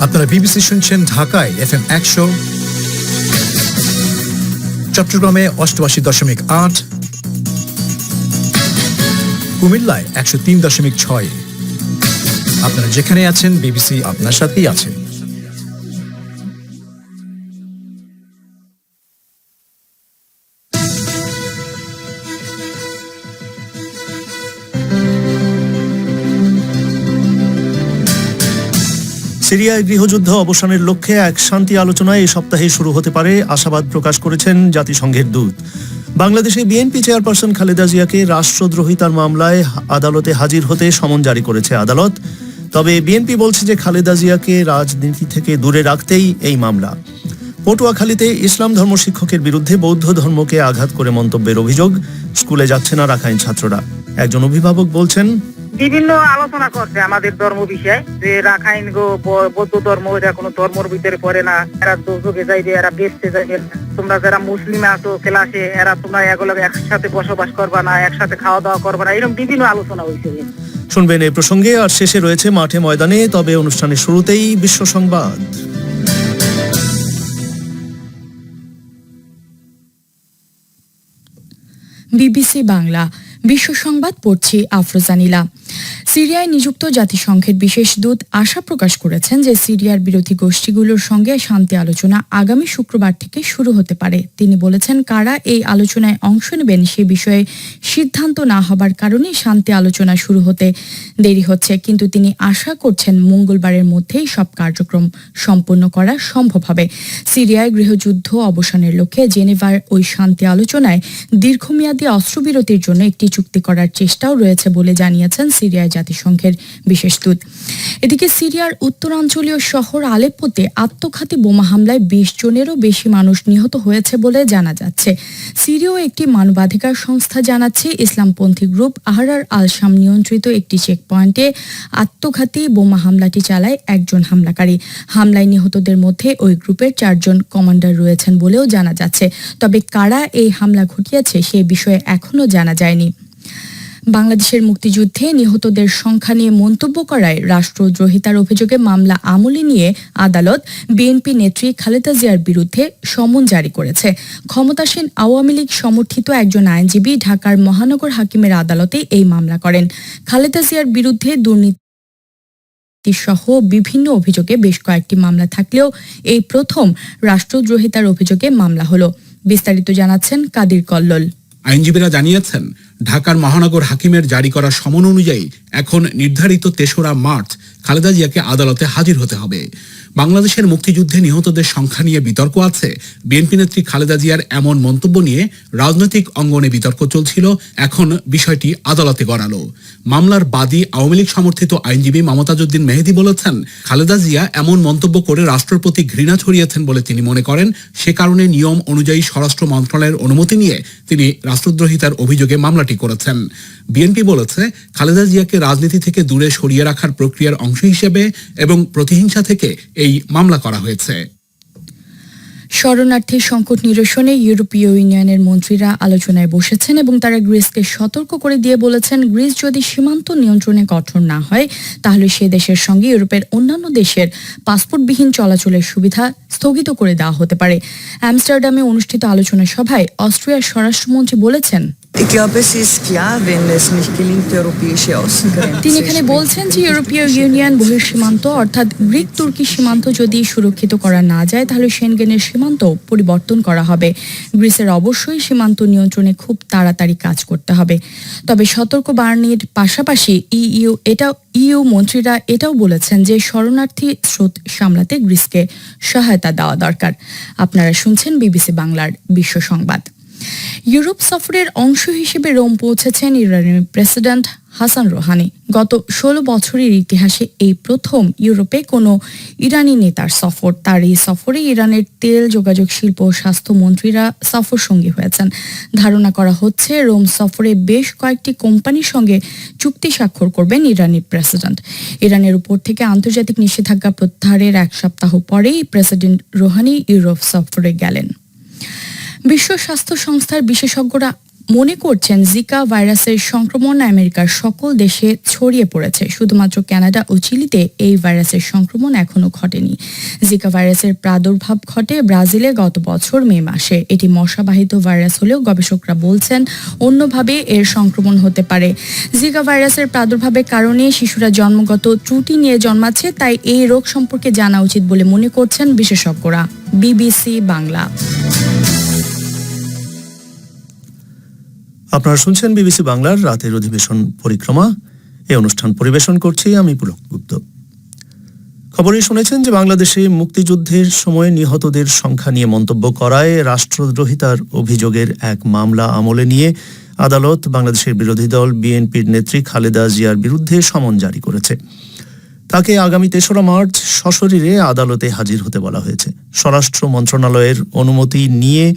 আপনারা বিবিসি শুনছেন ঢাকায় এফ এম একশো। চট্টগ্রামে অষ্টআশি দশমিক আট। কুমিল্লায় একশো তিন দশমিক ছয়। আপনারা যেখানে আছেন বিবিসি আপনার সাথেই আছে সিরিয়ায় গৃহযুদ্ধ অবসানের লক্ষ্যে এক শান্তি আলোচনায় এই সপ্তাহে শুরু হতে পারে আশাবাদ প্রকাশ করেছেন জাতিসংঘের দূত। বাংলাদেশে বিএনপি চেয়ারপারসন খালেদা জিয়াকে রাষ্ট্রদ্রোহিতার মামলায় আদালতে হাজির হতে সমন জারি করেছে আদালত। তবে বিএনপি বলছে যে খালেদা জিয়াকে রাজনীতি থেকে দূরে রাখতেই এই মামলা। পটুয়াখালীতে ইসলাম ধর্ম শিক্ষকের বিরুদ্ধে বৌদ্ধ ধর্মকে আঘাত করে মন্তব্যের অভিযোগ। স্কুলে যাচ্ছে না রাখাইন ছাত্ররা। একজন অভিভাবক বলছেন বিভিন্ন আলোচনা করছে আমাদের ধর্ম বিষয়ে যে রাখাইন গো বৌদ্ধ ধর্ম এটা কোনো ধর্মর ভিতরে পড়ে না। এরা দুর্যোগে যাইবে এরা বেসতে যাইবে তোমরা যারা মুসলিম আছো ক্লাসে এরা তোমরা এগুলো একসাথে বসবাস করবা না একসাথে খাওয়া দাওয়া করবা না। এরকম বিভিন্ন আলোচনা হয়েছে। শুনবেন এই প্রসঙ্গে আর শেষে রয়েছে মাঠে ময়দানে তবে অনুষ্ঠানের শুরুতেই বিশ্ব সংবাদ। বিবিসি বাংলা বিশ্ব সংবাদ পড়ছি আফরোজানিলা। সিরিয়ায় নিযুক্ত জাতিসংঘের বিশেষ দূত আশা প্রকাশ করেছেন যে সিরিয়ার বিরোধী গোষ্ঠীগুলোর সঙ্গে শান্তি আলোচনা আগামী শুক্রবার থেকে শুরু হতে পারে। তিনি বলেছেন, কারা এই আলোচনায় অংশ নেবেন সে বিষয়ে সিদ্ধান্ত না হবার কারণে শান্তি আলোচনা শুরু হতে দেরি হচ্ছে। কিন্তু তিনি আশা করছেন, মঙ্গলবারের মধ্যেই সব কার্যক্রম সম্পন্ন করা সম্ভব হবে। সিরিয়ায় গৃহযুদ্ধ অবসানের লক্ষ্যে জেনেভার ওই শান্তি আলোচনায় দীর্ঘমেয়াদী অস্ত্রবিরতির জন্য একটি চুক্তি করার চেষ্টাও রয়েছে বলে জানিয়েছেন সিরিয়ায় জাতিসংঘের বিশেষ দূত। এদিকে সিরিয়ার উত্তরাঞ্চলীয় শহর আলেপ্পোতে আত্মঘাতী বোমা হামলায় বিশ জনেরও বেশি মানুষ নিহত হয়েছে বলে জানা যাচ্ছে। সিরীয় একটি মানবাধিকার সংস্থা জানাচ্ছে, ইসলামপন্থী গ্রুপ আহরার আল শাম নিয়ন্ত্রিত একটি চেকপয়েন্টে আত্মঘাতী বোমা হামলাটি চালায় একজন হামলাকারী। হামলায় নিহতদের মধ্যে ওই গ্রুপের চারজন কমান্ডার রয়েছেন বলেও জানা যাচ্ছে। তবে কারা এই হামলা ঘটিয়েছে সে বিষয়ে এখনও জানা যায়নি। বাংলাদেশের মুক্তিযুদ্ধে নিহতদের সংখ্যা নিয়ে মন্তব্য করায় রাষ্ট্রদ্রোহিতার অভিযোগে মামলা আমলে নিয়ে আদালত বিএনপি নেত্রী খালেদা জিয়ার বিরুদ্ধে সমন জারি করেছে। ক্ষমতাসীন আওয়ামী লীগ সমর্থিত একজন আইনজীবী ঢাকার মহানগর হাকিমের আদালতে এই মামলা করেন। খালেদা জিয়ার বিরুদ্ধে দুর্নীতি সহ বিভিন্ন অভিযোগে বেশ কয়েকটি মামলা থাকলেও এই প্রথম রাষ্ট্রদ্রোহিতার অভিযোগে মামলা হলো। বিস্তারিত জানাচ্ছেন কাদির কল্লোল। আইনজীবীরা জানিয়েছেন ঢাকার মহানগর হাকিমের জারি করা সমন অনুযায়ী এখন নির্ধারিত তেসরা মার্চ খালেদা জিয়াকে আদালতে হাজির হতে হবে। বাংলাদেশের মুক্তিযুদ্ধে নিহতদের সংখ্যা নিয়ে বিতর্ক আছে। বিএনপি নেত্রী খালেদা জিয়ার এমন মন্তব্য নিয়ে রাজনৈতিক অঙ্গনে বিতর্ক চলছিল। এখন বিষয়টি আদালতে গড়ালো। মামলার বাদী আওয়ামী লীগ সমর্থিত আইনজীবী মমতাজউদ্দিন মেহেদি বলেছেন, খালেদা জিয়া এমন মন্তব্য করে রাষ্ট্রের প্রতি ঘৃণা ছড়িয়েছেন বলে তিনি মনে করেন। সে কারণে নিয়ম অনুযায়ী স্বরাষ্ট্র মন্ত্রণালয়ের অনুমতি নিয়ে তিনি রাষ্ট্রদ্রোহিতার অভিযোগে মামলাটি করেছেন। বিএনপি বলেছে, খালেদা জিয়াকে রাজনীতি থেকে দূরে সরিয়ে রাখার প্রক্রিয়ার অংশ হিসেবে এবং প্রতিহিংসা থেকে এই মামলা করা হয়েছে। শরণার্থী সংকট নিরসনে ইউরোপীয় ইউনিয়নের মন্ত্রীরা আলোচনায় বসেছেন এবং তারা গ্রিসকে সতর্ক করে দিয়ে বলেছেন, গ্রিস যদি সীমান্ত নিয়ন্ত্রণে কঠোর না হয়, তাহলে সে দেশের সঙ্গে ইউরোপের অন্যান্য দেশের পাসপোর্টবিহীন চলাচলের সুবিধা স্থগিত করে দেওয়া হতে পারে। অ্যামস্টারডামে অনুষ্ঠিত আলোচনা সভায় অস্ট্রিয়ার স্বরাষ্ট্রমন্ত্রী বলেছেন Ich glaube, es ist klar, wenn es nicht gelingt, die europäische Außengrenze. তিনি এখানে বলছেন যে ইউরোপীয় ইউনিয়ন বহিঃসীমান্ত অর্থাৎ গ্রিক তুর্কি সীমান্ত যদি সুরক্ষিত করা না যায় তাহলে সেনগেনের সীমান্ত পরিবর্তন করা হবে। গ্রিসের অবশ্যই সীমান্ত নিয়ন্ত্রণে খুব তাড়াতাড়ি কাজ করতে হবে। তবে সতর্ক বার্নির পাশাপাশি ইইউ এটাও ইইউ মন্ত্রীরা এটাও বলেছেন যে শরণার্থী স্রোত সামলাতে গ্রিসকে সহায়তা দেওয়া দরকার। আপনারা শুনছেন বিবিসি বাংলার বিশ্ব সংবাদ। ইউরোপ সফরের অংশ হিসেবে রোম পৌঁছেছেন ইরানের প্রেসিডেন্ট হাসান রোহানি। গত ষোলো বছরের ইতিহাসে এই প্রথম ইউরোপে কোনো ইরানি নেতার সফর। তার এই সফরে ইরানের তেল যোগাযোগ শিল্প ও স্বাস্থ্যমন্ত্রীরা সফর সঙ্গী হয়েছেন। ধারণা করা হচ্ছে, রোম সফরে বেশ কয়েকটি কোম্পানির সঙ্গে চুক্তি স্বাক্ষর করবেন ইরানি প্রেসিডেন্ট। ইরানের উপর থেকে আন্তর্জাতিক নিষেধাজ্ঞা প্রত্যাহারের এক সপ্তাহ পরেই প্রেসিডেন্ট রোহানি ইউরোপ সফরে গেলেন। বিশ্ব স্বাস্থ্য সংস্থার বিশেষজ্ঞরা মনে করছেন জিকা ভাইরাসের সংক্রমণ আমেরিকার সকল দেশে ছড়িয়ে পড়েছে। শুধুমাত্র কানাডা ও চিলিতে এই ভাইরাসের সংক্রমণ এখনও ঘটেনি। জিকা ভাইরাসের প্রাদুর্ভাব ঘটে ব্রাজিলে গত বছর মে মাসে। এটি মশাবাহিত ভাইরাস হলেও গবেষকরা বলছেন অন্যভাবে এর সংক্রমণ হতে পারে। জিকা ভাইরাসের প্রাদুর্ভাবের কারণে শিশুরা জন্মগত ত্রুটি নিয়ে জন্মাচ্ছে, তাই এই রোগ সম্পর্কে জানা উচিত বলে মনে করছেন বিশেষজ্ঞরা। বিবিসি বাংলা। আপনারা শুনছেন বিবিসি বাংলার রাতের অধিবেশন পরিক্রমা। এই অনুষ্ঠান পরিবেশন করছি আমি পুলক গুপ্ত। খবরে শুনেছেন যে বাংলাদেশে মুক্তিযুদ্ধের সময় নিহতদের সংখ্যা নিয়ে মন্তব্য করায় রাষ্ট্রদ্রোহিতার অভিযোগের এক মামলা আমলে নিয়ে আদালত বাংলাদেশের বিরোধী দল বিএনপির নেত্রী খালেদা জিয়ার বিরুদ্ধে সমন জারি করেছে। তাকে আগামী তেসরা মার্চ সশরীরে আদালতে হাজির হতে বলা হয়েছে। স্বরাষ্ট্র মন্ত্রণালয়ের অনুমতি নিয়ে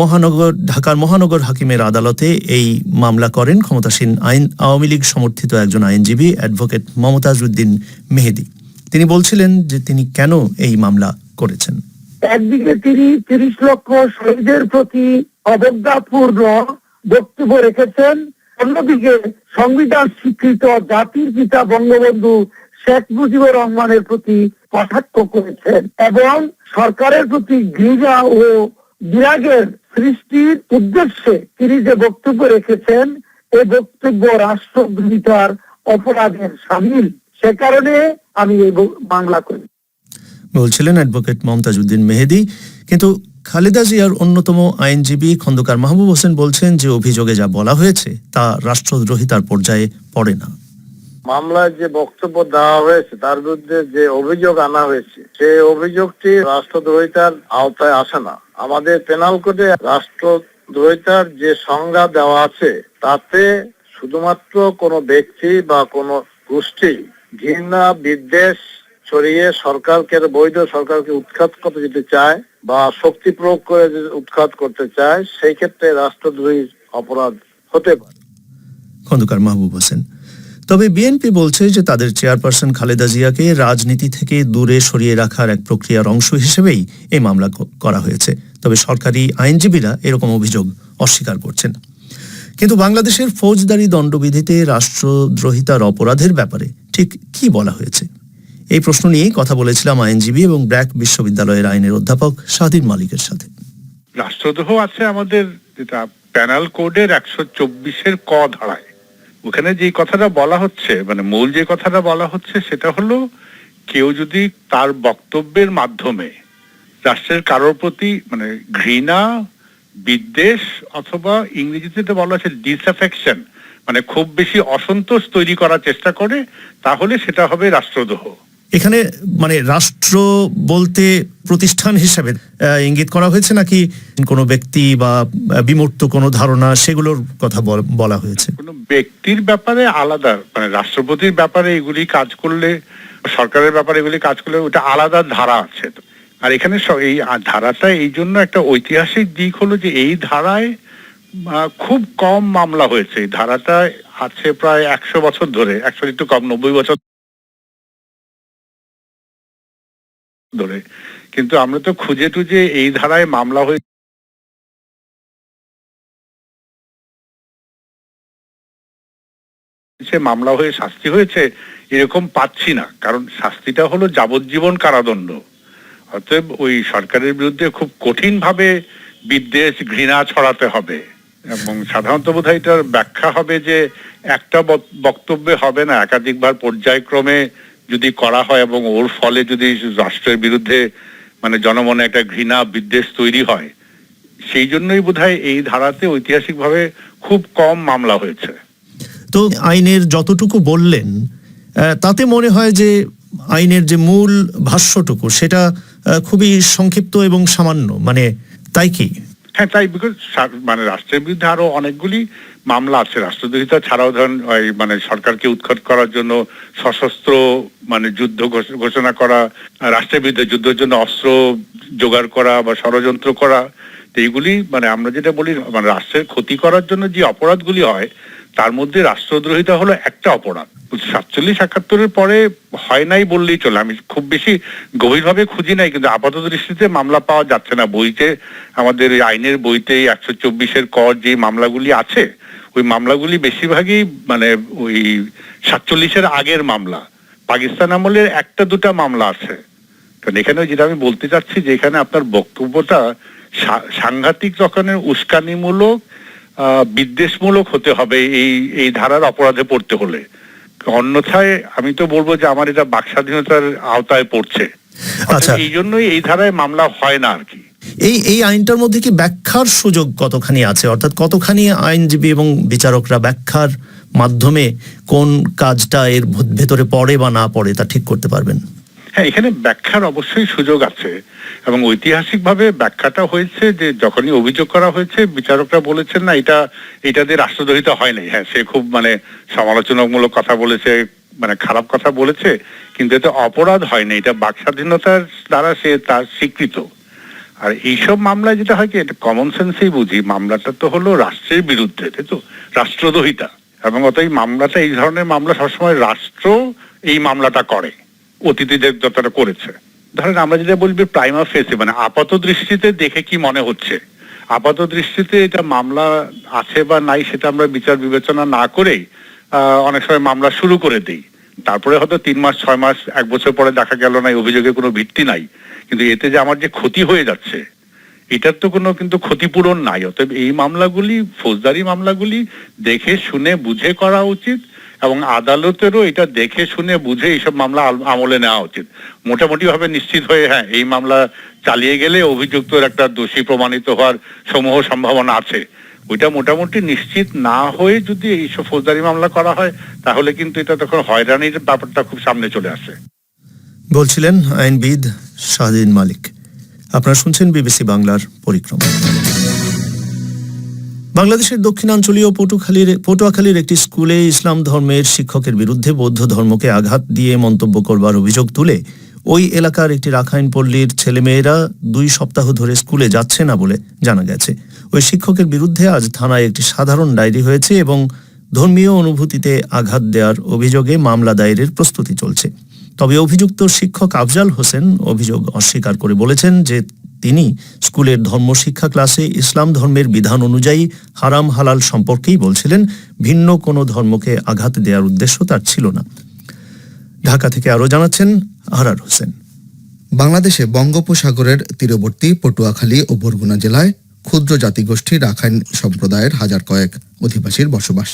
মহানগর ঢাকার মহানগর হাকিমের আদালতে এই মামলা করেন ক্ষমতাসীন আইন আওয়ামী লীগ সমর্থিত একজন আইনজীবী অ্যাডভোকেট মমতাজ উদ্দিন মেহেদি। তিনি বলছিলেন যে তিনি কেন এই মামলা করেছেন। একদিকে তিনি তিরিশ লক্ষ শহীদের প্রতি অবজ্ঞাপূর্ণ বক্তব্য রেখেছেন, অন্যদিকে সংবিধান স্বীকৃত জাতির পিতা বঙ্গবন্ধু শেখ মুজিবুর রহমানের প্রতি কটাক্ষ করেছেন এবং সরকারের প্রতি ঘৃণা ও বিরাগের সৃষ্টির উদ্দেশ্যে তিনি যে বক্তব্য রেখেছেন এই বক্তব্য রাষ্ট্রদ্রোহিতার অপরাধের সামিল। সে কারণে আমি এই বাংলা করি। বলছিলেন অ্যাডভোকেট মমতাজ উদ্দিন মেহেদি, কিন্তু খালেদা জিয়ার অন্যতম আইনজীবী খন্দকার মাহবুব হোসেন বলছেন যে অভিযোগে যা বলা হয়েছে তা রাষ্ট্রদ্রোহিতার পর্যায়ে পড়ে না। মামলায় যে বক্তব্য দেওয়া হয়েছে, তার বিরুদ্ধে যে অভিযোগ আনা হয়েছে, সেই অভিযোগটি রাষ্ট্রদ্রোহিতার আওতায় আসে না। আমাদের পেনাল কোডে রাষ্ট্রদ্রোহিতার যে সংজ্ঞা দেওয়া আছে, তাতে শুধুমাত্র কোনো ব্যক্তি বা কোনো গোষ্ঠী ঘৃণা, বিদ্বেষ ছড়িয়ে সরকারকে, বৈধ সরকারকে উৎখাত করতে যেতে চায় বা শক্তি প্রয়োগ করে উৎখাত করতে চায়, সেই ক্ষেত্রে রাষ্ট্রদ্রোহী অপরাধ হতে পারে। খন্দকার মাহবুব হোসেন তবে বিএনপি বলছে যে তাদের চেয়ারপারসন খালেদা জিয়াকে রাজনীতি থেকে দূরে সরিয়ে রাখার এক প্রক্রিয়ার অংশ হিসেবেই এই মামলা করা হয়েছে। তবে সরকারি আইনজীবীরা এরকম অভিযোগ অস্বীকার করছেন। কিন্তু বাংলাদেশের ফৌজদারি দণ্ডবিধিতে রাষ্ট্রদ্রোহিতার অপরাধের ব্যাপারে ঠিক কি বলা হয়েছে? এই প্রশ্ন নিয়েই কথা বলেছিলাম আইনজীবী এবং ব্র্যাক বিশ্ববিদ্যালয়ের আইনের অধ্যাপক স্বাধীন মালিকের সাথে। রাষ্ট্রদ্রোহ আছে আমাদের যেটা প্যানাল কোডের একশো চব্বিশের ক ধারায়। ওখানে যে কথাটা বলা হচ্ছে মানে মূল যে কথাটা বলা হচ্ছে, সেটা হলো কেউ যদি তার বক্তব্যের মাধ্যমে রাষ্ট্রের কারোর প্রতি মানে ঘৃণা, বিদ্বেষ অথবা ইংরেজিতে বলা হচ্ছে ডিসঅ্যাফেকশন মানে খুব বেশি অসন্তোষ তৈরি করার চেষ্টা করে, তাহলে সেটা হবে রাষ্ট্রদ্রোহ। এখানে মানে রাষ্ট্র বলতে প্রতিষ্ঠান হিসাবে ইঙ্গিত করা হয়েছে নাকি কোনো ব্যক্তি বা বিমূর্ত কোনো ধারণা সেগুলোর কথা বলা হয়েছে? কোনো ব্যক্তির ব্যাপারে আলাদা মানে রাষ্ট্রপতির ব্যাপারে এগুলি কাজ করলে, সরকারের ব্যাপারে এগুলি কাজ করলে ওটা আলাদা ধারা আছে। আর এখানে এই ধারাটা এই জন্য একটা ঐতিহাসিক দিক হলো যে এই ধারায় খুব কম মামলা হয়েছে। এই ধারাটা আছে প্রায় একশো বছর ধরে, একশো একটু কম, নব্বই বছর ধরে। কিন্তু আমরা তো খুঁজে টুজে এই ধারায় মামলা হয়ে সে মামলা হয়ে শাস্তি হয়েছে, এরকম পাচ্ছি না। কারণ শাস্তিটা হলো যাবজ্জীবন কারাদণ্ড। অতএব ওই সরকারের বিরুদ্ধে খুব কঠিন ভাবে বিদ্বেষ, ঘৃণা ছড়াতে হবে। এবং সাধারণত বোধ এটার ব্যাখ্যা হবে যে একটা বক- বক্তব্যে হবে না। একাধিকবার পর্যায়ক্রমে যদি করা হয় এবং ওর ফলে যদি রাষ্ট্রের বিরুদ্ধে মানে জনমনে একটা ঘৃণা, বিদ্বেষ তৈরি হয়, সেই জন্যই বোধহয় এই ধারাতে ঐতিহাসিকভাবে খুব কম মামলা হয়েছে। তো আইনের যতটুকু বললেন তাতে মনে হয় যে আইনের যে মূল ভাষ্যটুকু, সেটা খুবই সংক্ষিপ্ত এবং সামান্য। মানে তাই কি? হ্যাঁ তাই বিকজ মানে রাষ্ট্রের বিরুদ্ধে আরও অনেকগুলি মামলা আছে। রাষ্ট্রদ্রোহিতা ছাড়াও ধরেন মানে সরকারকে উৎখাত করার জন্য সশস্ত্র মানে যুদ্ধ ঘোষণা করা, রাষ্ট্রের বিরুদ্ধে যুদ্ধের জন্য অস্ত্র জোগাড় করা বা ষড়যন্ত্র করা এইগুলি মানে আমরা যেটা বলি মানে রাষ্ট্রের ক্ষতি করার জন্য যে অপরাধগুলি হয় তার মধ্যে রাষ্ট্রদ্রোহিতা হলো একটা অপরাধ। সাতচল্লিশ, একাত্তরের পরে হয় নাই বললেই চলে। আমি খুব বেশি গভীরভাবে খুঁজি নাই, কিন্তু আপাতত দৃষ্টিতে মামলা পাওয়া যাচ্ছে না। বইতে, আমাদের আইনের বইতে একশো চব্বিশের কর যে মামলাগুলি আছে, ওই মামলাগুলি বেশিরভাগই মানে ওই সাতচল্লিশের আগের মামলা। পাকিস্তান আমলের একটা দুটা মামলা আছে। কারণ এখানে যেটা আমি বলতে চাচ্ছি যে এখানে আপনার বক্তব্যটা সাংঘাতিক রকমের উস্কানিমূলক বিদ্বেষমূলক হতে হবে এই এই ধারার অপরাধে পড়তে হলে। অন্যথায় আমি তো বলব যে আমার এটা বাক স্বাধীনতার আওতায় পড়ছে। আচ্ছা। এই জন্যই এই ধারায় মামলা হয় না আর কি। এই এই আইনটার মধ্যে কি ব্যাখ্যার সুযোগ কতখানি আছে? অর্থাৎ কতখানি আইনজীবী এবং বিচারকরা ব্যাখ্যার মাধ্যমে কোন কাজটা এর ভেতরে পড়ে বা না পড়ে তা ঠিক করতে পারবেন? হ্যাঁ এখানে ব্যাখ্যার অবশ্যই সুযোগ আছে এবং ঐতিহাসিকভাবে ব্যাখ্যাটা হয়েছে যে যখনই অভিযোগ করা হয়েছে, বিচারকরা বলেছেন, না, এটা এটাতে রাষ্ট্রদ্রোহিতা হয় নাই। হ্যাঁ সে খুব মানে সমালোচনামূলক কথা বলেছে মানে খারাপ কথা বলেছে, কিন্তু এতে অপরাধ হয়নি এটা বাক স্বাধীনতার দ্বারা সে তার স্বীকৃত। আর এইসব মামলায় যেটা হয় কি, এটা কমন সেন্সেই বুঝি, মামলাটা তো হলো রাষ্ট্রের বিরুদ্ধে, তাই তো? রাষ্ট্রদ্রোহিতা। এবং অত এই মামলাটা, এই ধরনের মামলা সবসময় রাষ্ট্র এই মামলাটা করে। যে যতটা করেছে। ধরেন আমরা যেটা বলবি প্রাইমা ফেসে মানে আপাত দৃষ্টিতে দেখে কি মনে হচ্ছে? আপাত দৃষ্টিতে এটা মামলা আছে বা নাই সেটা আমরা বিচার বিবেচনা না করেই অনেক সময় মামলা শুরু করে দিই। তারপরে হয়তো তিন মাস, ছয় মাস, এক বছর পরে দেখা গেল না অভিযোগে কোনো ভিত্তি নাই। কিন্তু এতে যে আমার যে ক্ষতি হয়ে যাচ্ছে, এটার তো কোনো কিন্তু ক্ষতিপূরণ নাই। অতএব এই মামলাগুলি, ফৌজদারি মামলাগুলি দেখে, শুনে, বুঝে করা উচিত। এবং আদালতেরও এটা দেখে শুনে বুঝে এইসব মামলা আমলে নেওয়া উচিত। মোটামুটি ভাবে নিশ্চিত হয়ে হ্যাঁ এই মামলা চালিয়ে গেলে অভিযুক্তর একটা দোষী প্রমাণিত হওয়ার সমূহ সম্ভাবনা আছে। ওইটা মোটামুটি নিশ্চিত না হয়ে যদি এইসব ফৌজদারি মামলা করা হয়, তাহলে কিন্তু এটা তখন হয়রানির ব্যাপারটা খুব সামনে চলে আসে। বলছিলেন আইনবিদ শাহদিন মালিক। আপনারা শুনছেন বিবিসি বাংলার পরিক্রমা। বাংলাদেশের দক্ষিণাঞ্চলীয় পটুখালীর পটুয়াখালীর একটি স্কুলে ইসলাম ধর্মের শিক্ষকের বিরুদ্ধে বৌদ্ধ ধর্মকে আঘাত দিয়ে মন্তব্য করবার অভিযোগ তুলে ওই এলাকার একটি রাখাইন পল্লীর ছেলেমেয়েরা দুই সপ্তাহ ধরে স্কুলে যাচ্ছে না বলে জানা গেছে। ওই শিক্ষকের বিরুদ্ধে আজ থানায় একটি সাধারণ ডায়েরি হয়েছে এবং ধর্মীয় অনুভূতিতে আঘাত দেওয়ার অভিযোগে মামলা দায়েরের প্রস্তুতি চলছে। তবে অভিযুক্ত শিক্ষক আফজাল হোসেন অভিযোগ অস্বীকার করে বলেছেন যে তিনি স্কুলের ধর্মশিক্ষা ক্লাসে ইসলাম ধর্মের বিধান অনুযায়ী হারাম হালাল সম্পর্কেই বলছিলেন, ভিন্ন কোনো ধর্মকে আঘাত দেওয়ার উদ্দেশ্য তার ছিল না। ঢাকা থেকে আরও জানাচ্ছেন আহরার হোসেন। বাংলাদেশে বঙ্গোপসাগরের তীরবর্তী পটুয়াখালী ও বরগুনা জেলায় ক্ষুদ্র জাতিগোষ্ঠী রাখাইন সম্প্রদায়ের হাজার কয়েক অধিবাসীর বসবাস।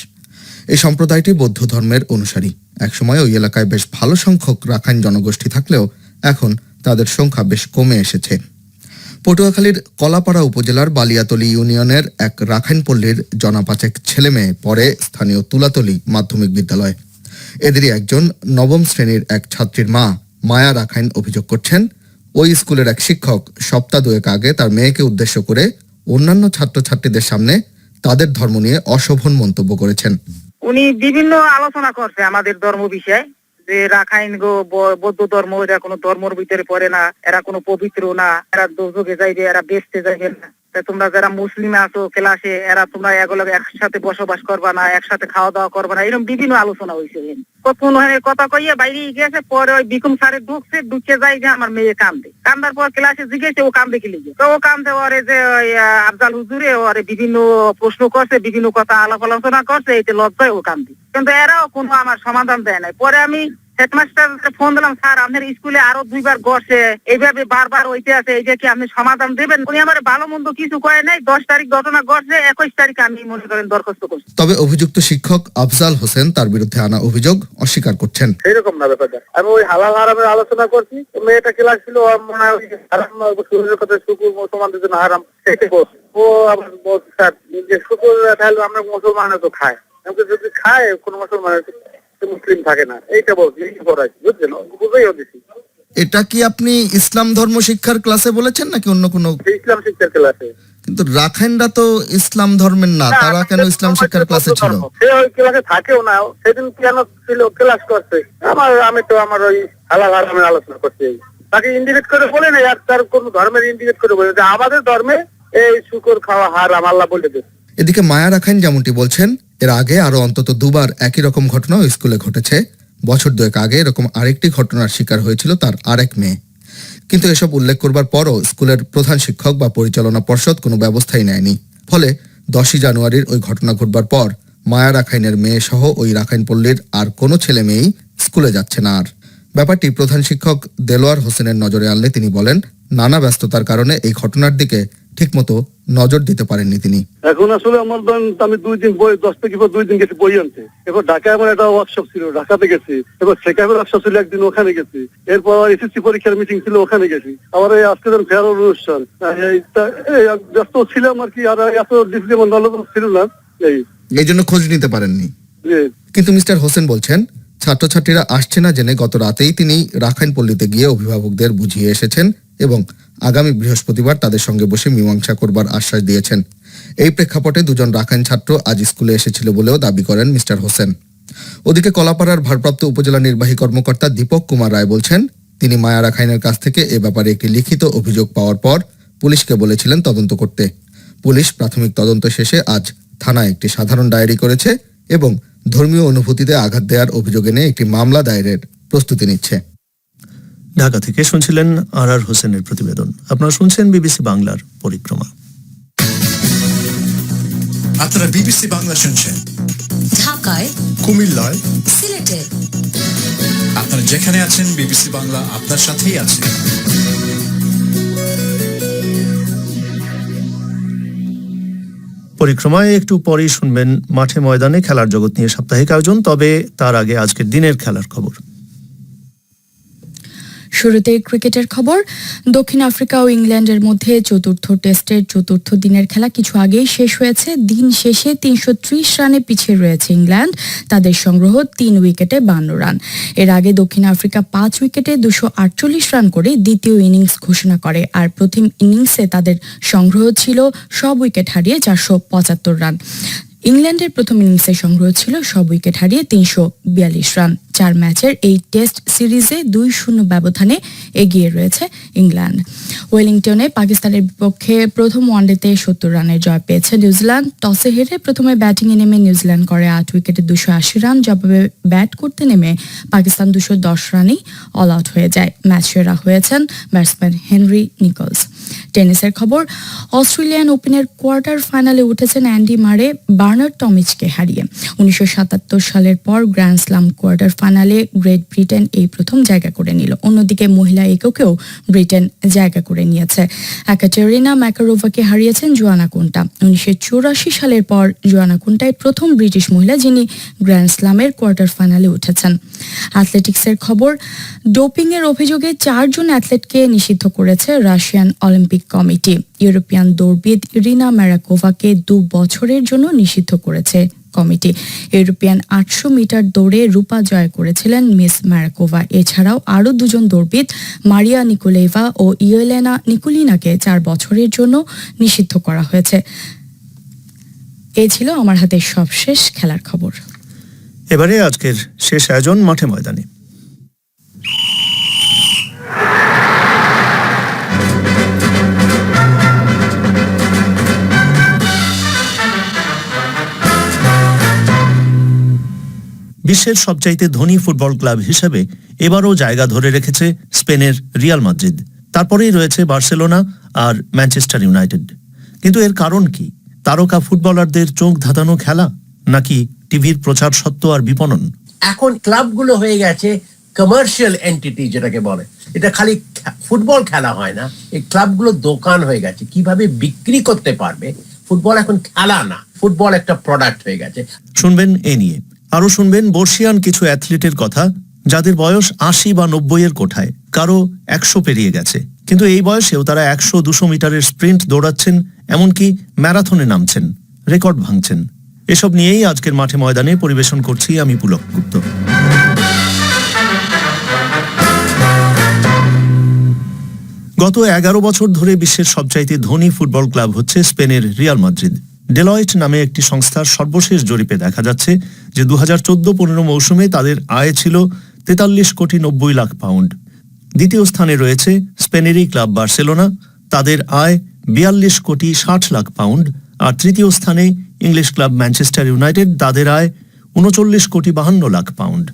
এই সম্প্রদায়টি বৌদ্ধ ধর্মের অনুসারী। একসময় ওই এলাকায় বেশ ভালো সংখ্যক রাখাইন জনগোষ্ঠী থাকলেও এখন তাদের সংখ্যা বেশ কমে এসেছে। পটুয়াখালীর কলাপাড়া উপজেলার বালিয়াতলি ইউনিয়নের এক রাখাইনপল্লীর জনাপাচেক ছেলে মেয়ে পরে স্থানীয় তুলাতলী মাধ্যমিক বিদ্যালয়। এদেরই একজন নবম শ্রেণির এক ছাত্রীর মা মায়া রাখাইন অভিযোগ করছেন, ওই স্কুলের এক শিক্ষক সপ্তাহ দুয়েক আগে তার মেয়েকে উদ্দেশ্য করে অন্যান্য ছাত্রছাত্রীদের সামনে তাদের ধর্ম নিয়ে অশোভন মন্তব্য করেছেন। উনি বিভিন্ন আলোচনা করছে আমাদের ধর্ম বিষয়ে। যে রাখাইন গো বৌদ্ধ ধর্ম, এরা কোনো ধর্মর ভিতরে পড়ে না, এরা কোনো পবিত্র না, এরা দুর্যোগে যাইবে, এরা বেচতে যাইবে না। তোমরা যারা মুসলিম আছো ক্লাসে এরা তোমরা এগুলো একসাথে বসবাস করবা না একসাথে খাওয়া দাওয়া করবা না এরকম বিভিন্ন আলোচনা হয়েছে কোন কথা কইয়ে বাইরে গেছে পরে ওই বিকুম সারে ঢুকছে ঢুকে যাই যে আমার মেয়ে কান্দে। কান্দার পর ক্লাসে জিজ্ঞেসে ও কান্দে কি লিগে? তো ও কান্দে ওরে যে ওই, আফজাল হুজুরে ওরে বিভিন্ন প্রশ্ন করছে বিভিন্ন কথা আলাপ আলোচনা করছে এতে লজ্জায় ও কান্দি। কিন্তু এরাও কোনো আমার সমাধান দেয় নাই। পরে আমি হেডমাস্টার ফোন দিলাম স্যার আপনার স্কুলে আরও দুইবার গড়ছে এইভাবে বারবার হইতে আছে এইটা কি আপনি সমাধান দেবেন? উনি আমার ভালো মন্দ কিছু কয় নাই দশ তারিখ ঘটনা ঘটছে একুশ তারিখ আমি মনে করেন দরখাস্ত করছি। তবে অভিযুক্ত শিক্ষক আফজাল হোসেন তার বিরুদ্ধে আনা অভিযোগ অস্বীকার করছেন। সেরকম না ব্যাপারটা আমি ওই হালাল হারামের আলোচনা করছি মেয়েটা ক্লাস ছিল মনে হয় হারাম শরীরের কথা শুকুর মুসলমানদের জন্য হারাম। সেটা করছে ও আবার বলছে স্যার যে শুকুর তাহলে আমরা মুসলমানে তো খায়। আমাকে যদি খায় কোনো মুসলমানের মুসলিম থাকে না। এইটা বলছি বুঝছেন? বুঝেই দিছি। এটা কি আপনি ইসলাম ধর্ম শিক্ষার ক্লাসে বলেছেন নাকি অন্য কোনো? ইসলাম শিক্ষার ক্লাসে। কিন্তু রাখাইনরা তো ইসলাম ধর্মের না তারা কেন ইসলাম শিক্ষার ক্লাসে ছিল? সে ওই ক্লাসে থাকেও না সেদিন কেন ছিল ক্লাস করছে? আমার আমি তো আমার ওই হালাল হারামের আলোচনা করছি তাকে ইন্ডিকেট করে বলে না আর তার কোন ধর্মের ইন্ডিকেট করে বলে যে আমাদের ধর্মে এই শুকর খাওয়া হারাম আল্লাহ বলে দিচ্ছে এদিকে মায়া রাখাইন যেমনটি বলছেন এর আগে আরও অন্তত দুবার একই রকম ঘটনাও স্কুলে ঘটেছে। বছর দুয়েক আগে এরকম আরেকটি ঘটনার শিকার হয়েছিল তার আরেক মেয়ে। কিন্তু এসব উল্লেখ করবার পরও স্কুলের প্রধান শিক্ষক বা পরিচালনা পর্ষদ কোনো ব্যবস্থাই নেয়নি। ফলে দশই জানুয়ারির ওই ঘটনা ঘটবার পর মায়া রাখাইনের মেয়ে সহ ওই রাখাইন পল্লীর আর কোনো ছেলে মেয়েই স্কুলে যাচ্ছে না আর। ব্যাপারটি প্রধান শিক্ষক দেলোয়ার হোসেনের নজরে আনলে তিনি বলেন, নানা ব্যস্ততার কারণে এই ঘটনার দিকে ঠিকমতো নজর দিতে পারেননি তিনি। এখন আসলে আমার ধরেন আমি দুই দিন বই দশ থেকে দুই দিন গেছি বই আনতে। এবার ঢাকায় আমার একটা ওয়ার্কশপ ছিল ঢাকাতে গেছি। এবার সেখানে ওয়ার্কশপ ছিল একদিন ওখানে গেছি। এরপর এসএসসি পরীক্ষার মিটিং ছিল ওখানে গেছি। আবার এই আজকে ধরেন ফেয়ার অনুষ্ঠান। ব্যস্ত ছিলাম আর কি আর এত ডিসপ্লে আমার নলেজ ছিল না। এই। এই জন্য খোঁজ নিতে পারেননি। কিন্তু মিস্টার হোসেন বলছেন ছাত্রছাত্রীরা আসছে না জেনে গত রাতেই তিনি রাখাইন পল্লীতে গিয়ে অভিভাবকদের বুঝিয়ে এসেছেন এবং আগামী বৃহস্পতিবার তাদের সঙ্গে বসে মীমাংসা করবার আশ্বাস দিয়েছেন। এই প্রেক্ষাপটে দুজন রাখাইন ছাত্র আজ স্কুলে এসেছিল বলেও দাবি করেন মিস্টার হোসেন। ওদিকে কলাপাড়ার ভারপ্রাপ্ত উপজেলা নির্বাহী কর্মকর্তা দীপক কুমার রায় বলছেন, তিনি মায়া রাখাইনের কাছ থেকে এ ব্যাপারে একটি লিখিত অভিযোগ পাওয়ার পর পুলিশকে বলেছিলেন তদন্ত করতে। পুলিশ প্রাথমিক তদন্ত শেষে আজ থানায় একটি সাধারণ ডায়েরি করেছে এবং ধর্মীয় অনুভূতিতে আঘাত দেওয়ার অভিযোগ এনে একটি মামলা দায়েরের প্রস্তুতি নিচ্ছে। ঢাকা থেকে শুনছিলেন আর আর হোসেনের প্রতিবেদন। আপনারা শুনছেন বিবিসি বাংলার পরিক্রমা। আপনারা বিবিসি বাংলা শুনছেন? ঢাকায় কুমিল্লায়? সিলেটে। আপনারা যেখানে আছেন বিবিসি বাংলা আপনার সাথেই আছে। পরিক্রমায় একটু পরেই শুনবেন মাঠে ময়দানে খেলার জগৎ নিয়ে সাপ্তাহিক আয়োজন তবে তার আগে আজকের দিনের খেলার খবর। শুরুতে ক্রিকেটের খবর। দক্ষিণ আফ্রিকা ও ইংল্যান্ডের মধ্যে চতুর্থ টেস্টের চতুর্থ দিনের খেলা কিছু আগেই শেষ হয়েছে। দিন শেষে তিনশো ত্রিশ রানে পিছিয়ে রয়েছে ইংল্যান্ড। তাদের সংগ্রহ তিন উইকেটে বান্ন রান। এর আগে দক্ষিণ আফ্রিকা পাঁচ উইকেটে দুশো আটচল্লিশ রান করে দ্বিতীয় ইনিংস ঘোষণা করে। আর প্রথম ইনিংসে তাদের সংগ্রহ ছিল সব উইকেট হারিয়ে চারশো পঁচাত্তর রান। ইংল্যান্ডের প্রথম ইনিংসে সংগ্রহ ছিল সব উইকেট হারিয়ে তিনশো বিয়াল্লিশ রান। চার ম্যাচের এই টেস্ট সিরিজে দুই শূন্য ব্যবধানে এগিয়ে রয়েছে ইংল্যান্ড। ওয়েলিংটনে পাকিস্তানের বিপক্ষে প্রথম ওয়ানডেতে সত্তর রানের জয় পেয়েছে নিউজিল্যান্ড। টসে হেরে প্রথমে ব্যাটিংয়ে নেমে নিউজিল্যান্ড করে আট উইকেটে দুশো আশি রান। জবাবে ব্যাট করতে নেমে পাকিস্তান দুশো দশ রানেই অল আউট হয়ে যায়। ম্যাচ সেরা হয়েছেন ব্যাটসম্যান হেনরি নিকলস। টেনিসের খবর, অস্ট্রেলিয়ান ওপেনের কোয়ার্টার ফাইনালে উঠেছেন অ্যান্ডি মারে। বার্নার্ড টমিচকে হারিয়ে। উনিশশো সাতাত্তর সালের পর গ্র্যান্ড স্লাম কোয়ার্টার ফাইনালে গ্রেট ব্রিটেন এই প্রথম জায়গা করে নিল। অন্যদিকে মহিলা এককেও ব্রিটেন জায়গা করে নিয়েছে। একাটেরিনা ম্যাকারোভাকে হারিয়েছেন জোয়ানা কোন্টা। উনিশশো সালের পর জোয়ানা কোন্টাই প্রথম ব্রিটিশ মহিলা যিনি গ্র্যান্ড স্লামের কোয়ার্টার ফাইনালে উঠেছেন। অ্যাথলেটিক্সের খবর, ডোপিংয়ের অভিযোগে চারজন অ্যাথলেটকে নিষিদ্ধ করেছে রাশিয়ান অলিম্পিক কমিটি। ইউরোপিয়ান দৌড়বিদ রিনা ম্যারাকোভাকে দু বছরের জন্য নিষিদ্ধ করেছে কমিটি। ইউরোপিয়ান আটশো মিটার দৌড়ে রূপা জয় করেছিলেন মিস ম্যারাকোভা। এছাড়াও আরও দুজন দৌড়বিদ, মারিয়া নিকোলেভা ও ইয়েলেনা নিকোলিনাকে চার বছরের জন্য নিষিদ্ধ করা হয়েছে। এ ছিল আমার হাতে সবশেষ খেলার খবর। এবারে আজকের শেষ আয়োজন মাঠে ময়দানে। বিশ্বের সবচাইতে ধনী ফুটবল ক্লাব হিসেবে এবারও জায়গা ধরে রেখেছে স্পেনের রিয়াল মাদ্রিদ। তারপরেই রয়েছে বার্সেলোনা আর ম্যানচেস্টার ইউনাইটেড। কিন্তু এর কারণ কি? তারকা ফুটবলারদের চোখ ধাঁধানো খেলা? নাকি টিভির প্রচার সত্ত্ব আর বিপণন? এখন ক্লাবগুলো হয়ে গেছে কমার্শিয়াল এন্টিটি যেটাকে বলে। এটা খালি ফুটবল খেলা হয় না। এই ক্লাবগুলো দোকান হয়ে গেছে। কীভাবে বিক্রি করতে পারবে? ফুটবল এখন খেলা না। ফুটবল একটা প্রোডাক্ট হয়ে গেছে। শুনবেন এ নিয়ে। আরও শুনবেন বর্ষিয়ান কিছু অ্যাথলিটের কথা, যাদের বয়স আশি বা নব্বই এর কোঠায় কারও একশো পেরিয়ে গেছে। কিন্তু এই বয়সেও তারা একশো দুশো মিটারের স্প্রিন্ট দৌড়াচ্ছেন, এমনকি ম্যারাথনে নামছেন, রেকর্ড ভাঙছেন। এসব নিয়েই আজকের মাঠে ময়দানে পরিবেশন করছি আমি পুলক গুপ্ত। গত এগারো বছর ধরে বিশ্বের সবচাইতে ধনী ফুটবল ক্লাব হচ্ছে স্পেনের রিয়াল মাদ্রিদ। ডেলয়েট নামে একটি সংস্থার সর্বশেষ জরিপে দেখা যাচ্ছে যে দু হাজার চোদ্দ পনেরো মৌসুমে তাদের আয় ছিল তেতাল্লিশ কোটি নব্বই লাখ পাউন্ড। দ্বিতীয় স্থানে রয়েছে স্পেনেরই ক্লাব বার্সেলোনা। তাদের আয় বিয়াল্লিশ কোটি ষাট লাখ পাউন্ড। আর তৃতীয় স্থানে ইংলিশ ক্লাব ম্যানচেস্টার ইউনাইটেড, তাদের আয় উনচল্লিশ কোটি বাহান্ন লাখ পাউন্ড।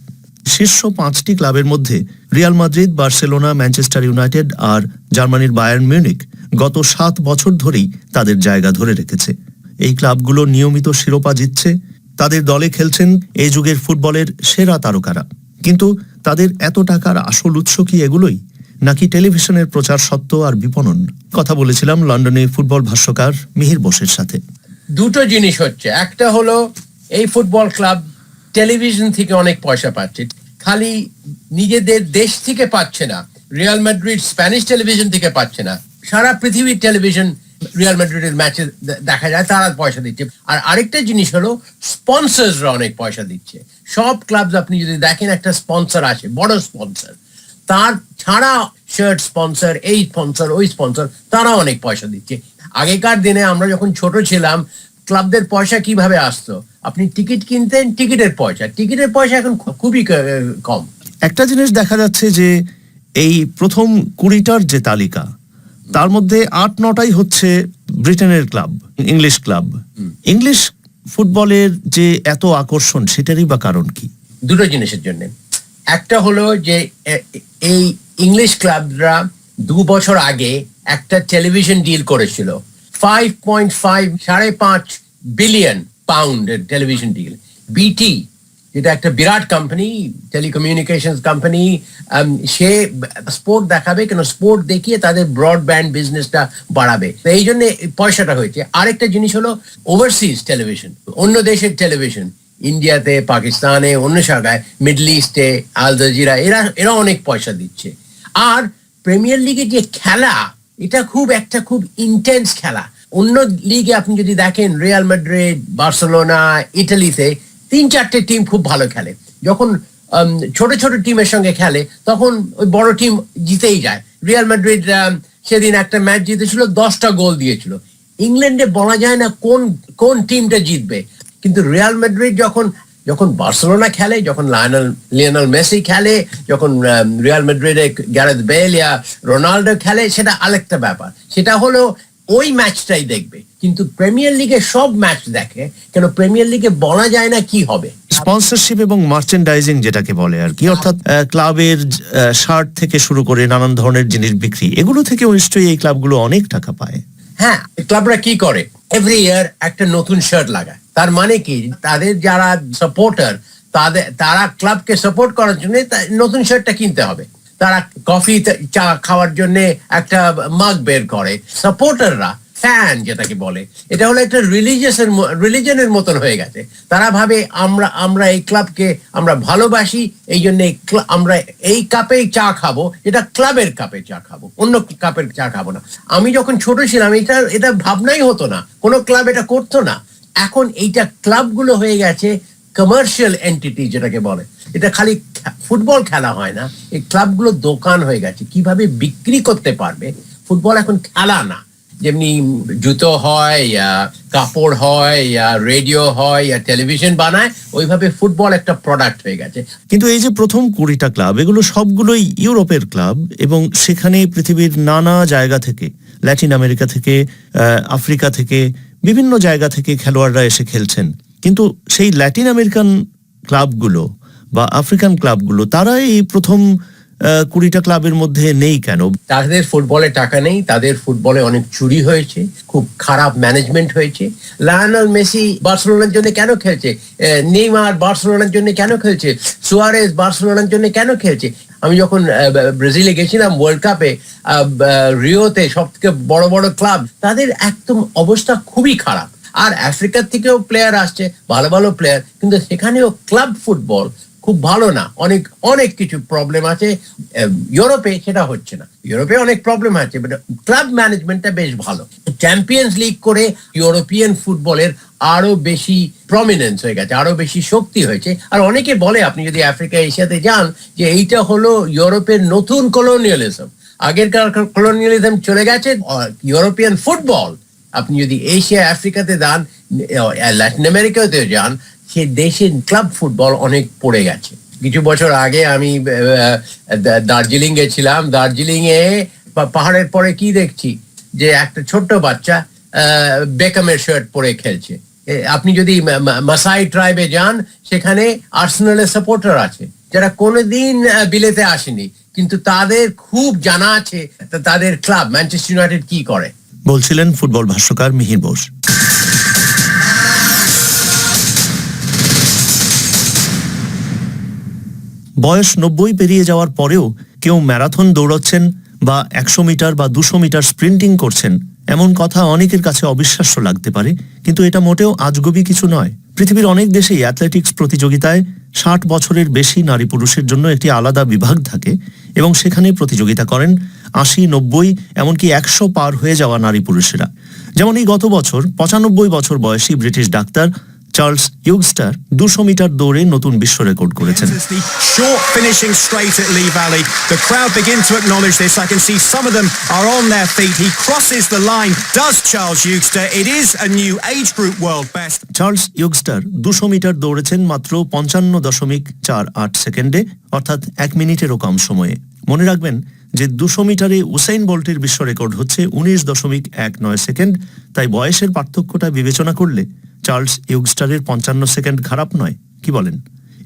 শীর্ষ পাঁচটি ক্লাবের মধ্যে Real Madrid, Barcelona, Manchester United আর জার্মানির বায়ার্ন মিউনিক গত সাত বছর ধরেই তাদের জায়গা ধরে রেখেছে। এই ক্লাবগুলো নিয়মিত শিরোপা জিতছে। তাদের দলে খেলছেন এই যুগের ফুটবলের সেরা তারকারা। কিন্তু তাদের এত টাকার আসল উৎস কি এগুলোই? নাকি টেলিভিশনের প্রচার সত্ত্ব আর বিপণন? কথা বলেছিলাম লন্ডনে ফুটবল ভাষ্যকার মিহির বোসের সাথে। দুটো জিনিস হচ্ছে। একটা হলো, এই ফুটবল ক্লাব টেলিভিশন থেকে অনেক পয়সা পাচ্ছে। খালি নিজেদের দেশ থেকে পাচ্ছে না। রিয়াল মাদ্রিদ, স্প্যানিশ টেলিভিশন থেকে পাচ্ছে না। সারা পৃথিবীর টেলিভিশন রিয়াল মাদ্রিদের ম্যাচে দেখা যায়, তারা পয়সা দিচ্ছে। আর আরেকটা জিনিস হলো স্পন্সরসরা অনেক পয়সা দিচ্ছে। সব ক্লাব আপনি যদি দেখেন, একটা স্পন্সর আছে বড় স্পন্সর তার ছাড়া শার্ট স্পন্সর এই স্পন্সর ওই স্পন্সর তারা অনেক পয়সা দিচ্ছে। আগেকার দিনে আমরা যখন ছোট ছিলাম ক্লাবদের পয়সা কীভাবে আসতো? আপনি টিকিট কিনতেন, টিকিটের পয়সা। টিকিটের পয়সা এখন খুবই কম। একটা জিনিস দেখা যাচ্ছে যে, এই প্রথম কুড়িটার যে তালিকা তার মধ্যে আট নটাই হচ্ছে ব্রিটেনের ক্লাব ইংলিশ ক্লাব। ইংলিশ ফুটবলের যে এত আকর্ষণ সেটারই বা কারণ কি? দুটো জিনিসের জন্য। একটা হলো যে এই ইংলিশ ক্লাবরা দু বছর আগে একটা টেলিভিশন ডিল করেছিল। ফাইভ পয়েন্ট ফাইভ সাড়ে পাঁচ billion pound television deal. BT যেটা একটা বিরাট কোম্পানি টেলিকমিউনিকেশন কোম্পানি সে স্পোর্ট দেখাবে কেন? স্পোর্ট দেখিয়ে তাদের ব্রডব্যান্ড বিজনেসটা বাড়াবে। এই জন্য পয়সাটা হয়েছে। আরেকটা জিনিস হলো ওভারসিজ টেলিভিশন অন্য দেশের টেলিভিশন ইন্ডিয়াতে পাকিস্তানে অন্য জায়গায় মিডল ইস্টে আল জাজিরা এরা এরা অনেক পয়সা দিচ্ছে। আর প্রিমিয়ার লিগে যে খেলা, এটা খুব একটা খুব ইন্টেন্স খেলা। অন্য লিগে আপনি যদি দেখেন রিয়াল মাদ্রিদ বার্সেলোনা ইটালিতে তিন চারটে টিম খুব ভালো খেলে। যখন ছোট ছোট টিমের সঙ্গে খেলে তখন ওই বড় টিম জিতেই যায়। রিয়াল উম, সেদিন একটা ম্যাচ জিতেছিল দশটা গোল দিয়েছিল। ইংল্যান্ডে বলা যায় না কোন কোন টিমটা জিতবে। কিন্তু রিয়াল মাদ্রিদ যখন যখন বার্সেলোনা খেলে যখন লায়নাল লিওনাল মেসি খেলে যখন রিয়াল মাদ্রিদে গ্যারেথ বেল ইয়া রোনাল্ডো খেলে সেটা আরেকটা ব্যাপার। সেটা হলো ওই ম্যাচটাই দেখবে। কিন্তু প্রিমিয়ার লিগে সব ম্যাচ দেখে কেন প্রিমিয়ার লিগে বলা যায় না কি হবে। স্পন্সরশিপ এবং মার্চেন্ডাইজিং যেটাকে বলে আর কি অর্থাৎ ক্লাবের শার্ট থেকে শুরু করে নানান ধরনের জিনিস বিক্রি এগুলো থেকে নিশ্চয়ই এই ক্লাবগুলো অনেক টাকা পায়। হ্যাঁ ক্লাবরা কি করে? এভরি ইয়ার একটা নতুন শার্ট লাগায়। তার মানে কি? তাদের যারা সাপোর্টার তাদের তারা ক্লাবকে সাপোর্ট করার জন্য নতুন শার্টটা কিনতে হবে। তারা কফি চা খাওয়ার জন্য একটা মাগ বের করে। সাপোর্টাররা ফ্যান যেটাকে বলে, এটা হলো একটা রিলিজিয়াসের রিলিজনের মতন হয়ে গেছে। তারা ভাবে আমরা আমরা এই ক্লাবকে আমরা ভালোবাসি, এই জন্য আমরা এই কাপেই চা খাব, এটা ক্লাবের কাপে চা খাব, অন্য কাপের চা খাব না। আমি যখন ছোট ছিলাম, এটা এটা ভাবনাই হতো না, কোনো ক্লাব এটা করতো না। এখন এইটা ক্লাবগুলো হয়ে গেছে কমার্শিয়াল এন্টিটি যেটাকে বলে। এটা খালি ফুটবল খেলা হয় না, এই ক্লাবগুলো দোকান হয়ে গেছে। কীভাবে বিক্রি করতে পারবে? ফুটবল এখন খেলা না। যেমনি জুতো হয় কাপড় হয় রেডিও হয় টেলিভিশন বানায়, ওইভাবে ফুটবল একটা প্রোডাক্ট হয়ে গেছে। কিন্তু এই যে প্রথম কুড়িটা ক্লাব, এগুলো সবগুলোই ইউরোপের ক্লাব এবং সেখানে পৃথিবীর নানা জায়গা থেকে, ল্যাটিন আমেরিকা থেকে আফ্রিকা থেকে, বিভিন্ন জায়গা থেকে খেলোয়াড়রা এসে খেলছেন। কিন্তু সেই ল্যাটিন আমেরিকান ক্লাবগুলো বা আফ্রিকান ক্লাবগুলো তারা এই প্রথম কুড়িটা ক্লাবের মধ্যে নেই কেন? তাদের ফুটবলে টাকা নেই, তাদের ফুটবলে অনেক চুরি হয়েছে, খুব খারাপ ম্যানেজমেন্ট হয়েছে। লায়নাল মেসি বার্সেলোনার জন্য কেন খেলছে? নেইমার বার্সেলোনার জন্য কেন খেলছে? সুয়ারেজ বার্সেলোনার জন্য কেন খেলছে? আমি যখন ব্রাজিলে গেছিলাম ওয়ার্ল্ড কাপে রিওতে সব থেকে বড় বড় ক্লাব তাদের একদম অবস্থা খুবই খারাপ। আর আফ্রিকার থেকেও প্লেয়ার আসছে, ভালো ভালো প্লেয়ার কিন্তু সেখানেও ক্লাব ফুটবল খুব ভালো না। অনেক অনেক কিছু প্রবলেম আছে। ইউরোপে সেটা হচ্ছে না। ইউরোপে অনেক প্রবলেম আছে ক্লাব ম্যানেজমেন্টটা বেশ ভালো। চ্যাম্পিয়ন্স লিগ করে ইউরোপিয়ান ফুটবলের আরও বেশি প্রমিনেন্স হয়ে গেছে, আরও বেশি শক্তি হয়েছে। আর অনেকে বলে, আপনি যদি আফ্রিকা এশিয়াতে যান, যে এইটা হলো ইউরোপের নতুন কলোনিয়ালিজম আগেরকার কলোনিয়ালিজম চলে গেছে ইউরোপিয়ান ফুটবল আপনি যদি এশিয়া আফ্রিকাতে যান ল্যাটিন আমেরিকাতে যান সে দেশে ক্লাব ফুটবল অনেক পড়ে গেছে। কিছু বছর আগে আমি দার্জিলিং গেছিলাম দার্জিলিং এ পাহাড়ের পরে কি দেখছি? যে একটা ছোট্ট বাচ্চা বেকামের শার্ট পরে খেলছে। আপনি যদি মাসাই ট্রাইবে যান, সেখানে আর্সেনালের সাপোর্টার আছে, যারা কোনোদিন বিলেতে আসেনি। কিন্তু তাদের খুব জানা আছে তাদের ক্লাব ম্যানচেস্টার ইউনাইটেড কি করে? বলছিলেন ফুটবল ভাষ্যকার মিহির বোস। বয়স নব্বই পেরিয়ে যাওয়ার পরেও কেউ ম্যারাথন দৌড়াচ্ছেন বা একশো মিটার বা দুশো মিটার স্প্রিন্টিং করছেন, এমন কথা অনেকের কাছে অবিশ্বাস্য লাগতে পারে, কিন্তু এটা মোটেও আজগবি কিছু নয়। পৃথিবীর অনেক দেশেই অ্যাথলেটিক্স প্রতিযোগিতায় ষাট বছরের বেশি নারী পুরুষের জন্য একটি আলাদা বিভাগ থাকে এবং সেখানে প্রতিযোগিতা করেন আশি, নব্বই, এমনকি একশো পার হয়ে যাওয়া নারী পুরুষেরা। যেমন এই গত বছর পঁচানব্বই বছর বয়সী ব্রিটিশ ডাক্তার চার্লস ইউগস্টার দুশো মিটার দৌড়ে নতুন বিশ্ব রেকর্ড করেছেন। চার্লস ইউগস্টার দুশো মিটার দৌড়েছেন মাত্র পঞ্চান্ন দশমিক চার আট সেকেন্ডে অর্থাৎ এক মিনিটেরও কম সময়ে। মনে রাখবেন যে দুশো মিটারে উসাইন বল্টের বিশ্ব রেকর্ড হচ্ছে উনিশ দশমিক এক নয় সেকেন্ড তাই বয়সের পার্থক্যটা বিবেচনা করলে চার্লস ইউগস্টারের পঞ্চান্ন সেকেন্ড খারাপ নয়, কি বলেন?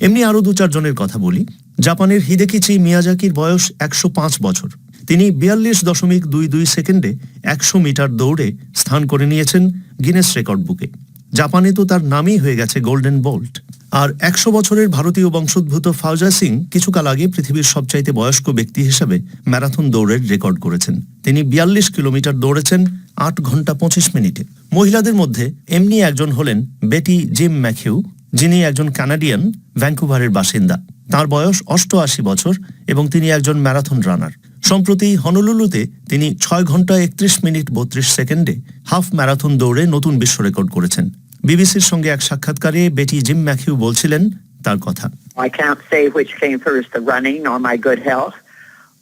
এমনি আরও দু চারজনের কথা বলি। জাপানের হিদেকিচি মিয়াজাকির বয়স একশো পাঁচ বছর। তিনি বিয়াল্লিশ দশমিক দুই দুই সেকেন্ডে একশো মিটার দৌড়ে স্থান করে নিয়েছেন গিনেস রেকর্ড বুকে। জাপানে তো তার নামই হয়ে গেছে গোল্ডেন বোল্ট। আর একশো বছরের ভারতীয় বংশোদ্ভূত ফাউজা সিং কিছুকাল আগে পৃথিবীর সবচাইতে বয়স্ক ব্যক্তি হিসেবে ম্যারাথন দৌড়ের রেকর্ড করেছেন। তিনি বিয়াল্লিশ কিলোমিটার দৌড়েছেন আট ঘণ্টা পঁচিশ মিনিটে। মহিলাদের মধ্যে এমনি একজন হলেন বেটি জিম ম্যাথিউ, যিনি একজন কানাডিয়ান ভ্যাঙ্কুভারের বাসিন্দা। তার বয়স অষ্টআশি বছর এবং তিনি একজন ম্যারাথন রানার। সম্প্রতি হনলুলুতে তিনি ছয় ঘণ্টা একত্রিশ মিনিট বত্রিশ সেকেন্ডে হাফ ম্যারাথন দৌড়ে নতুন বিশ্ব রেকর্ড করেছেন। বিবিসির সঙ্গে এক সাক্ষাৎকারে বেটি জিম ম্যাথিউ বলছিলেন তার কথা। I can't say which came first, the running or my good health,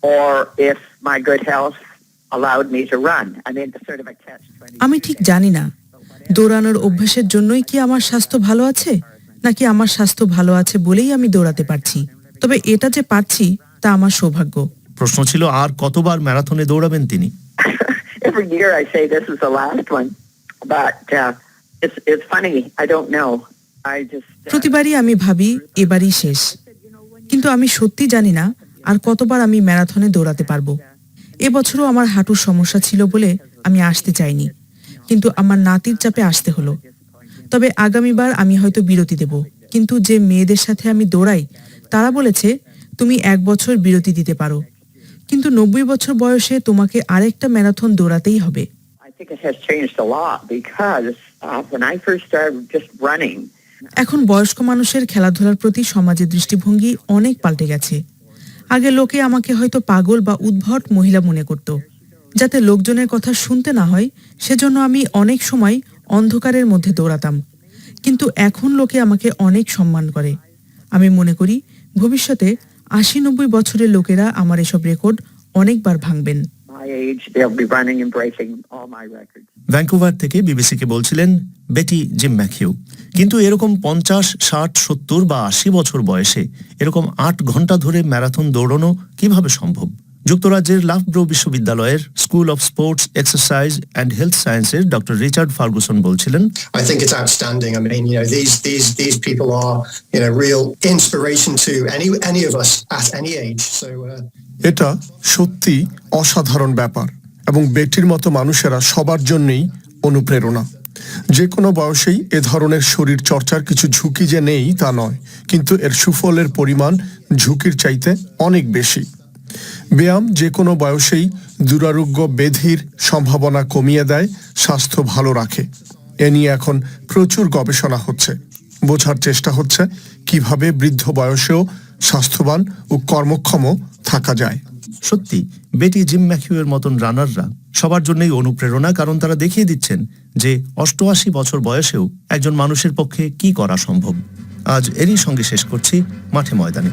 or if আমি ঠিক জানি না। দৌড়ানোর অভ্যাসের জন্যই কি আমার স্বাস্থ্য ভালো আছে? নাকি আমার স্বাস্থ্য ভালো আছে বলেই আমি দৌড়াতে পারছি? তবে এটা যে পাচ্ছি তা আমার সৌভাগ্য। প্রশ্ন ছিল আর কতবার ম্যারাথনে দৌড়াবেন তিনি? Every it's it's funny. I don't know. I just uh, প্রতিবারই আমি ভাবি এবারই শেষ। কিন্তু আমি সত্যি জানি না আর কতবার আমি ম্যারাথনে দৌড়াতে পারব। এবছরও আমার হাঁটুর সমস্যা ছিল বলে আমি আসতে চাইনি। কিন্তু আমার নাতির চাপে আসতে হলো। তবে আগামীবার আমি হয়তো বিরতি দেব। কিন্তু যে মেয়েদের সাথে আমি দৌড়াই তারা বলেছে তুমি এক বছর বিরতি দিতে পারো। কিন্তু নব্বই বছর বয়সে তোমাকে আরেকটা ম্যারাথন দৌড়াতেই হবে। এখন বয়স্ক মানুষের খেলাধুলার প্রতি সমাজের দৃষ্টিভঙ্গি অনেক পাল্টে গেছে। আগে লোকে আমাকে হয়তো পাগল বা উদ্ভট মহিলা মনে করত। যাতে লোকজনের কথা শুনতে না হয়, সেজন্য আমি অনেক সময় অন্ধকারের মধ্যে দৌড়াতাম। কিন্তু এখন লোকে আমাকে অনেক সম্মান করে। আমি মনে করি, ভবিষ্যতে আশি নব্বই বছরের লোকেরা আমার এসব রেকর্ড অনেকবার ভাঙবেন। My age, they'll be running and breaking all my records. Vancouver থেকে বিবিসিকে বলছিলেন বেটি জিম ম্যাথিউ কিন্তু এরকম পঞ্চাশ ষাট সত্তর বা আশি বছর বয়সে এরকম আট ঘণ্টা ধরে ম্যারাথন দৌড়ানো কীভাবে সম্ভব যুক্তরাজ্যের লাফব্রো বিশ্ববিদ্যালয়ের school of sports exercise and health সায়েন্সের ডক্টর রিচার্ড ফার্গুসন বলছিলেন I think it's outstanding. I mean, you know, these these these people are, you know, real inspiration to any any of us at any age. So uh, এটা সত্যি অসাধারণ ব্যাপার এবং বেটির মতো মানুষেরা সবার জন্যই অনুপ্রেরণা যে কোনো বয়সেই এ ধরনের শরীর চর্চার কিছু ঝুঁকি যে নেই তা নয় কিন্তু এর সুফলের পরিমাণ ঝুঁকির চাইতে অনেক বেশি ব্যায়াম যে কোনো বয়সেই দুরারোগ্য বেধির সম্ভাবনা কমিয়ে দেয়, স্বাস্থ্য ভালো রাখে। এ নিয়ে এখন প্রচুর গবেষণা হচ্ছে। বোঝার চেষ্টা হচ্ছে কীভাবে বৃদ্ধ বয়সেও স্বাস্থ্যবান ও কর্মক্ষম থাকা যায়। সত্যি, বেটি জিম ম্যাকিউয়ের মতন রানাররা সবার জন্যই অনুপ্রেরণা, কারণ তারা দেখিয়ে দিচ্ছেন যে অষ্টআশি বছর বয়সেও একজন মানুষের পক্ষে কি করা সম্ভব। আজ এরই সঙ্গে শেষ করছি মাঠে ময়দানে।